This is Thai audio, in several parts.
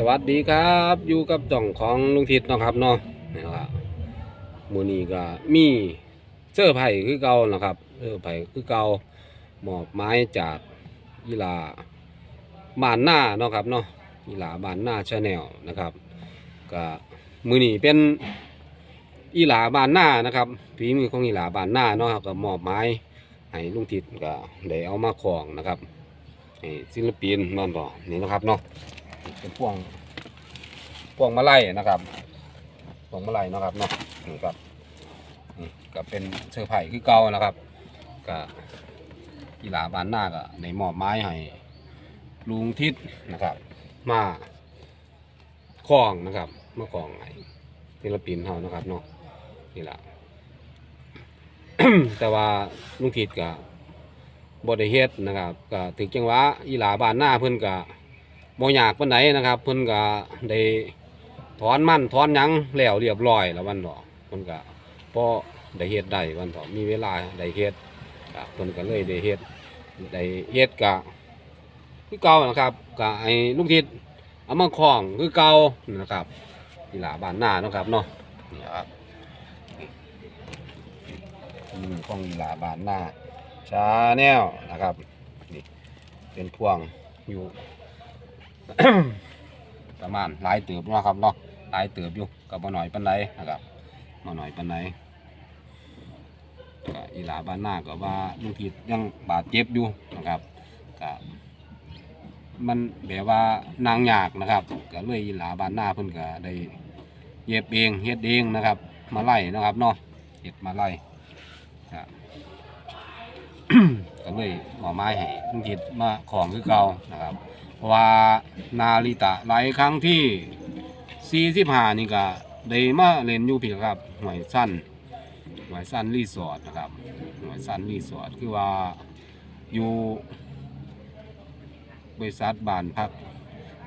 สวัสดีครับอยู่กับจ่องของลุงทิศนาะครับเนาะนี่ครับมือนี้ก็มีเสื้อไผ่คือเก่านะครับเสื้อไผ่คือเก่าหมอบไม้จากยีลาบานหน้าเนาะครับเนาะยีลาบานหน้าชาแนลนะครับก็มือนีเป็นอีลาบานหน้านะครับฝีมือของอีลาบานหน้าเนาะครับก็มอบไม้ให้ลุงทิศก็ได้เอามาของนะครับศิลปินนั่นบ่นี่นะครับเนาะ เป็นพวงพวงมะไล่นะครับพวงมะไล่นะครับเนาะนี่ครับนี่ก็เป็นเสื้อไผ่คือเก่านะครับก็กีฬาบานหน้าก็ในหมอบไม้ให้ลุงทิศนะครับ มาคล้องนะครับมาคล้องให้ศิลปินเขานะครับเนาะนี่ละแต่ว่าลุงทิศก็บไดเฮ็ดนะครับก็ถึงจังหวะอีหลาบานหน้าเพิ่อนก็ บ่อยากปานใดนนะครับเพิ่นก็ได้ถอนมันถอนหยังแล้วเรียบร้อยแล้ววันเถาะเพิ่นก็พอได้เฮ็ดได้วันเถาะมีเวลาได้เฮ็ดก็เพิ่นก็เลยได้เฮ็ดได้เฮ็ดก็คือเก่านะครับก็ให้ลูกทิศเอามาคล้องคือเก่านะครับนี่ล่ะบ้านหน้าเนาะครับเนาะนี่ครับนี่นี่ของนี่ล่ะบ้านหน้าชาแนลนะครับนี่เป็นพวงอยู่ ประมาณหลายเติบเนาะครับเนาะหลายเติบอยู่กับมาหน่อยปันไดนะครับมาหน่อยปันไดก็อีหลาบ้านหน้าก็ว่าลุงทิดยังบาดเจ็บอยู่นะครับก็มันแบบว่านางยากนะครับก็เลยอีหลาบ้านหน้าเพิ่นก็ได้เย็บเองเฮ็ดเองนะครับ มาไล่นะครับเนาะเฮ็ดมาไล่ก็เลยหมอไม้ให้ลุงทิดมาของคือเก่านะครับ ว่านาริตะหลายครั้งที่ 45 นี่ก็ได้มาเล่นอยู่พี่ครับหวยสั้นหวยสั้นรีสอร์ทนะครับหวยสั้นรีสอร์ทคือว่าอยู่บริษัทบ้านพัก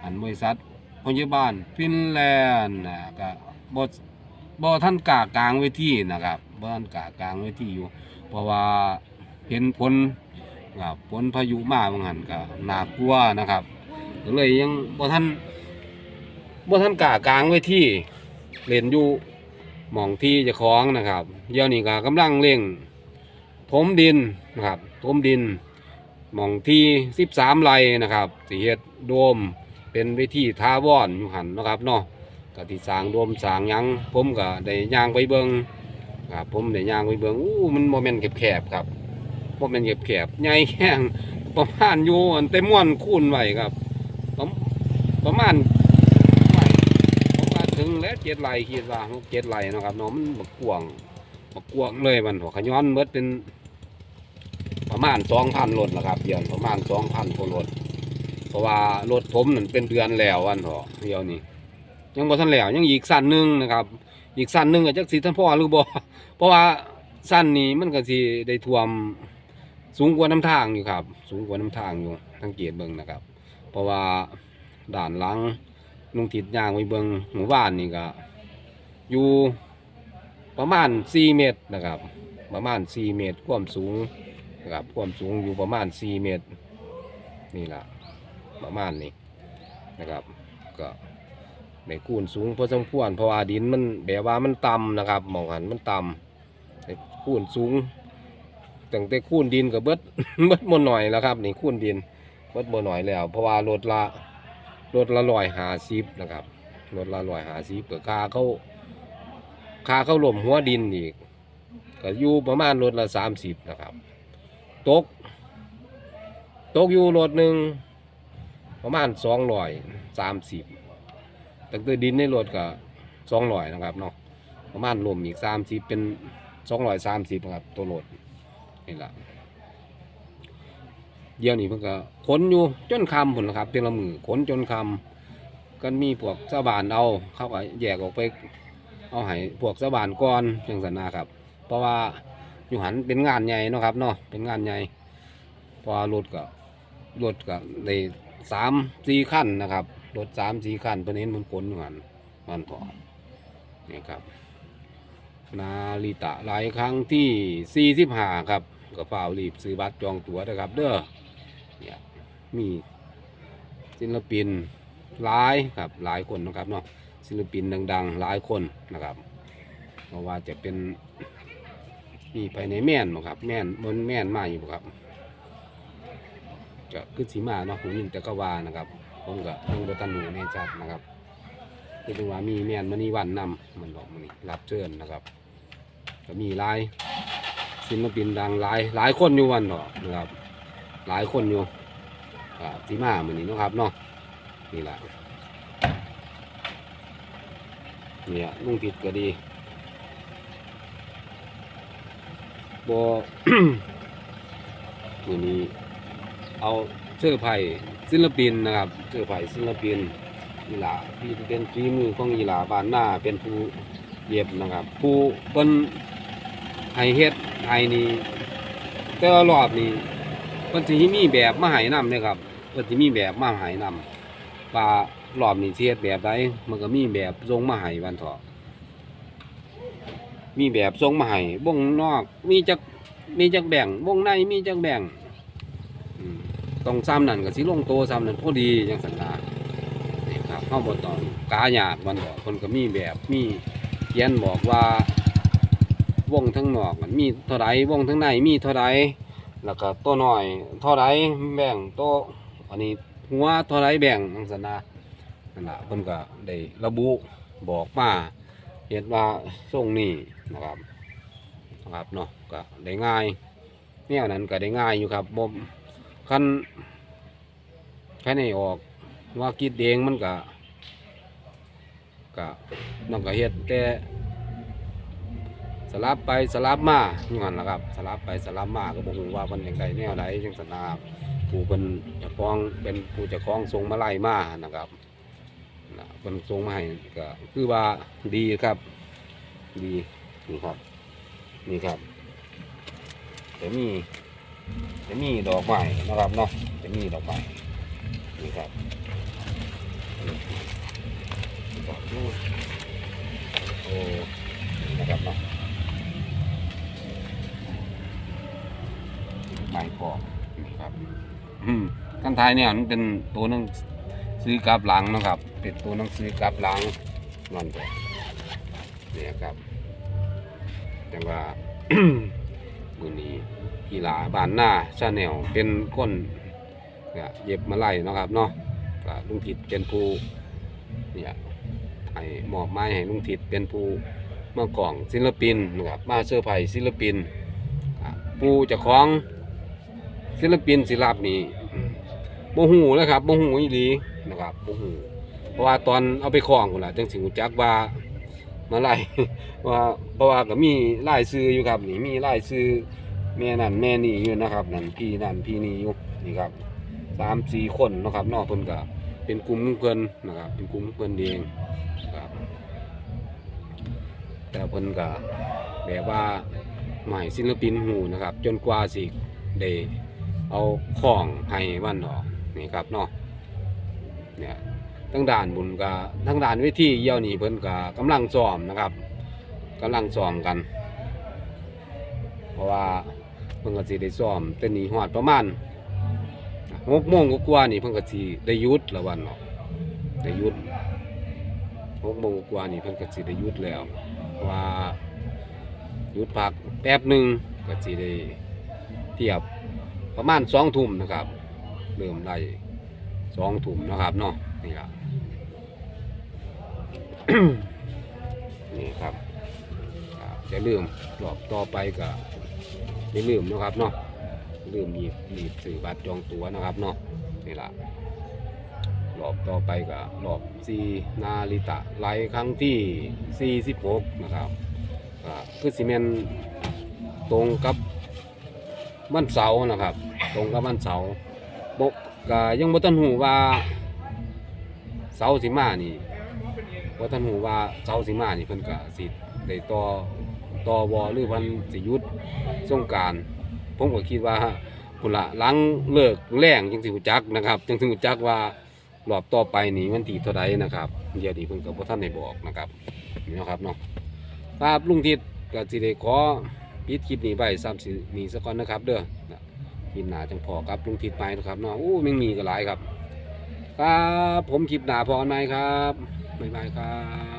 อันบริษัทพยาบาลฟินแลนด์นะก็บ่บ่ท่านกากลางเวทีนะครับบ่ท่านกากลางเวทีอยู่ เพราะว่าเห็นผลครับผลพายุมาบางหันก็น่ากลัวนะครับ ก็เลยยังบ่ท่านบ่ท่านกากลางไว้ที่เล่นอยู่หมองที่จะคล้องนะครับเดี๋ยวนี้ก็กำลังเร่งถมดินนะครับถมดินหมองที่13ไร่นะครับสิเฮ็ดโดมเป็นเวทีทาวอนอยู่หันนะครับเนาะก็ที่สางโดมสางยังผมก็ได้ย่างไปเบิงครับผมได้ย่างไปเบิงอู้มันบ่แม่นแคบๆครับบ่แม่นแคบๆใหญ่แข้งประมาณอยู่เต็มม่วนคูณไว้ครับ ประมาณไม่าถึงแล้วเจ็ดไหลคิดว่าเจ็ดไหลนะครับเนาะมันบักกวางบักกวางเลยมันหัวขย้อนเบิดเป็น ประมาณสองพันรถละครับเดือนประมาณสองพันกว่ารถเพราะว่ารถผมนั่นเป็นเดือนแล้ววันเถอเดียวนี้ยังบ่ทันแล้วยังอีกสั้นหนึงนะครับ อีกสั้นหนึงอาจจะสิท่านพ่อหรือบ่เพราะว่าสั้นนี้มันก็สิได้ท่วมสูงกว่าน้ำทางอยู่ครับ สูงกว่าน้ำทางอยู่สังเกตเบิ่งนะครับ เพราะว่า ด่านหลังลุงทิดยางไปเบิ่งหมู่บ้านนี่ก็อยู่ประมาณ 4 เมตรนะครับ ประมาณ 4 เมตรความสูงนะครับความสูงอยู่ประมาณ 4 เมตร นี่แหละประมาณนี้นะครับ ก็ในคูนสูงพอสมควรเพราะว่าดินมันแบบว่ามันต่ำนะครับมองหันมันต่ำในคูนสูงตั้งแต่คูนดินกับเบิดเบิดบ่หน่อยแล้วครับนี่คูนดินเบิดบ่หน่อยแล้ว เพราะว่ารถละ รถละร้อยหาสิบนะครับรถละร้อยหาสิบกับคาเขาคาเขาหลมหัวดินอีกก็อยู่ประมาณรถละสามสิบนะครับตกตกอยู่รถหนึ่งประมาณสองร้อยสามสิบตั้งแต่ดินในรถก็สองร้อยนะครับเนาะประมาณรวมอีกสามสิบเป็นสองร้อยสามสิบนะครับตัวรถนี่แหละ เดี๋ยวนี้เพิ่นก็ขนอยู่จนคำผลนะครับเต็มละมือขนจนคำกันมีพวกชาวบ้านเอาเขาก็แยกออกไป เอาให้พวกชาวบ้านก่อนจังสันนะครับ เพราะว่าอยู่หันเป็นงานใหญ่เนาะครับเนาะเป็นงานใหญ่พราะว่ารถก็รถก็ได้สามสี่ขั้นนะครับรถสามสี่ขั้นตัวนี้มันขนอยู่หันมันพอนี่ครับ นาริตะหลายครั้งที่45ครับก็เฝ้าวรีบซื้อบัตรจองตั๋วนะครับ เด้อ เนี่ยมีศิลปินหลายครับหลายคนนะครับเนาะศิลปินดังๆหลายคนนะครับเพราะว่าจะเป็นมีภายในแม่นบ่ครับ แม่นบนแม่นมาอยู่บ่ครับ จะคือสีมาเนาะผมยินแต่ก็ว่านะครับ ผมก็ยังบ่ทันรู้แน่ชัดนะครับคือถึงว่ามีแม่นมณีวันนำมันบอกมันนี่รับเชิญนะครับก็มีหลายศิลปินดังหลายหลายคนอยู่วันเนาะนะครับ หลายคนอยู่อ่าสีมาเหมือนนี้นะครับเนาะนี่แหละเนี่ยลุงผิดก็ดีบมือนี้เอาเสื้อไผ่ศิลปินนะครับเสื้อไผ่ศิลปินอีหลาพี่เป็นฝีมือของอีหลาบานหน้าเป็นผู้เย็บนะครับ ผู้เป็นไห้เฮ็ดไห้นี่แต่ละรอบนี่ เพิ่นสิมีแบบมาให้นำเนี่ยครับเพิ่นสิมีแบบมาให้นำว่ารอบนี้สิเฮ็ดแบบใดมันก็มีแบบทรงมาให้วันเถาะมีแบบทรงมาให้วงนอก มีจักมีจักแบ่งวงในมีจักแบ่งต้องซ้ำนั่นก็สิลงโตซ้ำนั่นพอดีจังสันดานี่ครับเฮาบ่ต้องกาหยาดมันดอกเพิ่นก็มีแบบมีเขียนบอกว่าวงทั้งนอกมันมีเท่าไรวงทั้งในมีเท่าไร แล้วก็ตัวน้อยเท่าไรแบ่งตัวอันนี้หัวเท่าไรแบ่งจังซั่นนะนั่นล่ะเพิ่นก็ได้ระบุบอกมาเห็นว่าทรงนี้นะครับนะครับเนาะก็ได้ง่ายแนวนั้นก็ได้ง่ายอยู่ครับบ่คันคันให้ออกว่าคิดเองมันก็ก็น้องก็เฮ็ดแต่ สลับไปสลับมาอยู่หั่นละครับ สลับไปสลับมาก็บ่ฮู้ว่าเพิ่นจังไดแนวใดจังซั่นนะครับผู้เพิ่นจะคล้องเป็นผู้จะคล้องส่งมาไล่มานะครับนะเพิ่นส่งมาให้ก็คือว่าดีครับ ดีนี่ครับนี่ครับจะมีจะมีดอกไม้นะครับเนาะจะมีดอกไม้นี่ครับดอกนู้นโอ้นะครับเนาะ ใบกอกนี่ครับอืมกัน ท้ายเนี่ยมันเป็นตัวหนังซื้อกลับหลังนะครับ เป็นตัวหนังซื้อกลับหลังนั่นตัวเนี่ยครับ แต่ว่ามือนี้อีหลาบานหน้าชาแนลเป็นคนเนี่ยเย็บมาไล่นะครับเนาะลุงทิดเป็นผู้เนี่ยให้หมอบไม้ให้ลุงทิดเป็นผู้เมื่อกล่องศิลปินนะครับมาเสื้อร์ไผ่ศิลปินผู้จะคล้าของศิลปินศิลปนี่ โมหูเลยครับโมหูอีหลีนะครับโมหูเพราะว่าตอนเอาไปคล้องคนละจังสิงจักว่ามาไล่ว่าเพราะว่าก็มีไล่ซื้ออยู่ครับนี่มีไล่ซื้อแม่นั่นแม่นี่อยู่นะครับนั่นพี่นั่นพี่นี่อยู่นี่ครับสามสี่คนนะครับนอกเพิ่นก็เป็นกลุ่มเพิ่นนะครับเป็นกลุ่มเพิ่นเองครับแต่เพิ่นก็แบบว่าหมายศิลปินหูนะครับ จนกว่าสิได้เอาของให้วันเถอะ นี่ครับเนาะเนี่ยทั้งด่านบุญกับทั้งด่านวิธีเยี่ยวนี่เพิ่นก็กำลังซ้อมนะครับกำลังซ้อมกัน เพราะว่าเพิ่นก็สิได้ซ้อมแต่นี่ฮอดประมาณหกโมงกว่านี่เพิ่นก็สิได้ยุดละวันเนาะได้ยุดหกโมงกว่านี่เพิ่นก็สิได้ยุดแล้วว่ายุดพักแป๊บหนึงก็สิได้เทียบประมาณสองทุ่มนะครับ เริ่มไล่สองทุ่มนะครับเนาะนี่ครับนี่ครับจะลืมรอบต่อไปก็อย่ลืมนะครับเนาะลืมมีมีสื่อบัตรจองตั๋วนะครับเนาะนี่ละรอบต่อไปก็รอบซีนาริตะไลฟ์ครั้งที่ 46 นะครับก็คือซีเมนตรงกับวันเสาร์นะครับ ตรงกับวันเสาร์ ก็ยังบ่ทันหูว่าเสาสิมานี่บ่ทันหูว่าเสาสิมานี่เพิ่นก็สิได้ต่อต่อวอหรือเพิ่นสิหยุดสงการผมก็คิดว่าพุ่นละหลังเลิกแรงจังสิรู้จักนะครับจังสิรู้จักว่ารอบต่อไปนี่วันที่เท่าใดนะครับเดี๋ยวนี้เพิ่นก็บ่ทันได้บอกนะครับนี่เนาะครับเนาะครับลุงทิศก็สิได้ขอปิดคลิปนี้ไปซ้ำสิมีสักก่อนนะครับ เด้อ ลิปหนาจังพอครับลุงทิศไปนะครับเนาะโอ้แม่งมีก็หลายครับ ครับผมคลิปหนาพอไหมครับบ๊ายบายครับ